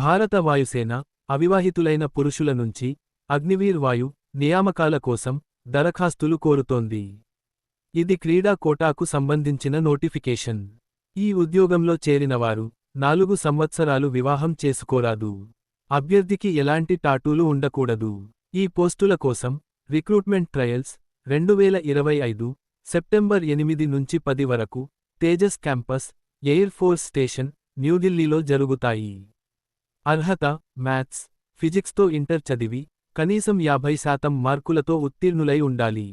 భారత వాయుసేన అవివాహితులైన పురుషుల నుంచి అగ్నివీర్ వాయు నియామకాల కోసం దరఖాస్తులు కోరుతోంది. ఇది క్రీడా కోటాకు సంబంధించిన నోటిఫికేషన్. ఈ ఉద్యోగంలో చేరినవారు నాలుగు సంవత్సరాలు వివాహం చేసుకోరాదు. అభ్యర్థికి ఎలాంటి టాటూలు ఉండకూడదు. ఈ పోస్టుల కోసం రిక్రూట్మెంట్ ట్రయల్స్ రెండు వేల ఇరవై ఐదు సెప్టెంబర్ ఎనిమిది నుంచి పది వరకు Tejas campus air force station న్యూఢిల్లీలో జరుగుతాయి. అర్హత మ్యాథ్స్ ఫిజిక్స్తో ఇంటర్ చదివి కనీసం యాభై శాతం మార్కులతో ఉత్తీర్ణులై ఉండాలి.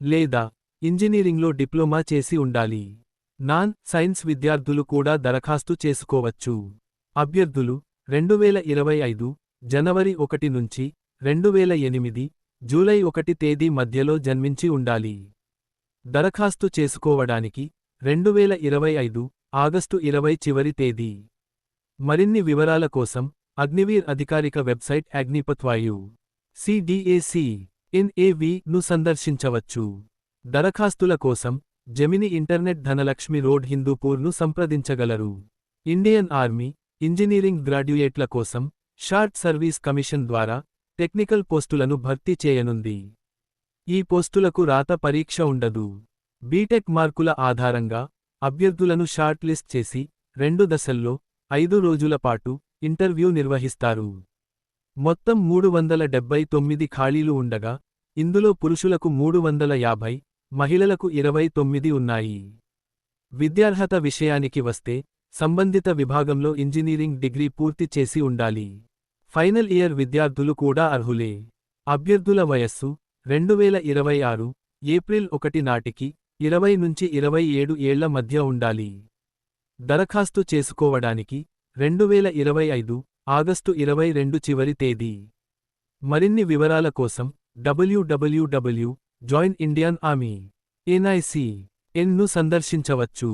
లేదా ఇంజనీరింగ్లో డిప్లొమా చేసి ఉండాలి. నాన్ సైన్స్ విద్యార్థులు కూడా దరఖాస్తు చేసుకోవచ్చు. అభ్యర్థులు రెండు వేల ఇరవై ఐదు జనవరి ఒకటి నుంచి రెండు వేల ఎనిమిది జూలై ఒకటి తేదీ మధ్యలో జన్మించి ఉండాలి. దరఖాస్తు చేసుకోవడానికి రెండు వేల ఇరవై ఐదు ఆగస్టు ఇరవై చివరి తేదీ. మరిన్ని వివరాల కోసం అగ్నివీర్ అధికారిక వెబ్సైట్ అగ్నిపత్వాయు సిడిఏసి ఎన్ఏవి ను సందర్శించవచ్చు. దరఖాస్తుల కోసం జెమిని ఇంటర్నెట్ ధనలక్ష్మి రోడ్ హిందూపూర్ను సంప్రదించగలరు. ఇండియన్ ఆర్మీ ఇంజనీరింగ్ గ్రాడ్యుయేట్ల కోసం షార్ట్ సర్వీస్ కమిషన్ ద్వారా టెక్నికల్ పోస్టులను భర్తీ చేయనుంది. ఈ పోస్టులకు రాత పరీక్ష ఉండదు. బీటెక్ మార్కుల ఆధారంగా అభ్యర్థులను షార్ట్ లిస్ట్ చేసి రెండు దశల్లో ఐదు రోజుల పాటు ఇంటర్వ్యూ నిర్వహిస్తారు. మొత్తం మూడు వందల డెబ్బై తొమ్మిది ఖాళీలు ఉండగా ఇందులో పురుషులకు మూడు వందల యాభై మహిళలకు ఇరవై తొమ్మిది ఉన్నాయి. విద్యార్హత విషయానికి వస్తే సంబంధిత విభాగంలో ఇంజనీరింగ్ డిగ్రీ పూర్తి చేసి ఉండాలి. ఫైనల్ ఇయర్ విద్యార్థులు కూడా అర్హులే. అభ్యర్థుల వయస్సు రెండు వేల ఇరవై ఆరు ఏప్రిల్ ఒకటి నాటికి ఇరవై నుంచి ఇరవై ఏడు ఏళ్ళ మధ్య ఉండాలి. దరఖాస్తు చేసుకోవడానికి రెండువేల ఇరవై ఐదు ఆగస్టు ఇరవై రెండు చివరి తేదీ. మరిన్ని వివరాల కోసం డబ్ల్యూడబ్ల్యూడబ్ల్యూ జాయిన్ ఇండియన్ ఆర్మీ ఎన్ఐసి ఎన్ను సందర్శించవచ్చు.